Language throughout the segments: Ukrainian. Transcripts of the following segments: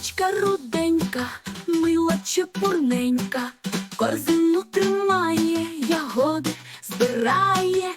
Ручка руденька, мила чепурненька, корзину тримає, ягоди збирає.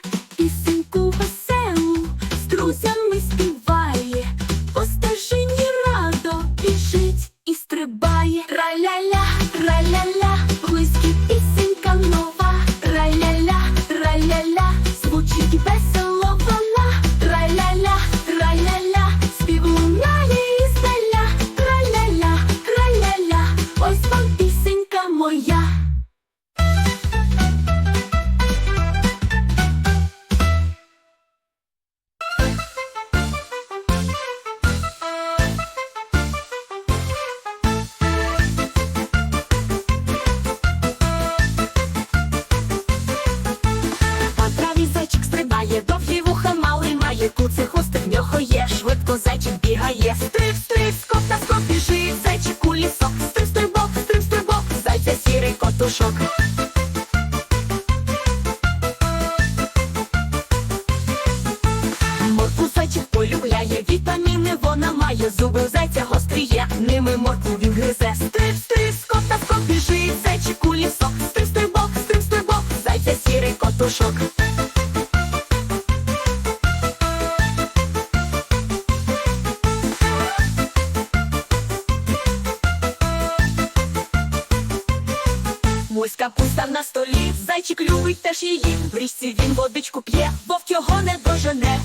Має, зуби у зайця гострі є, ними морку він гризе. Стриб, стриб, скок та скок біжить, зайчик у лісок, стриб, стрибок, стриб, стрибок, зайця сірий котушок. Муська пуста на столі, зайчик любить теж її. В річці він водичку п'є, вовк його не дожене.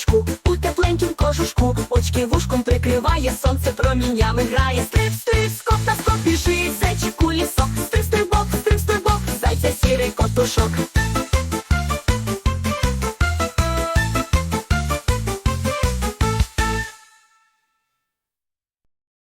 Бочку, у тепленькім кожушку, очки вушком прикриває, сонце проміннями грає. Стриб,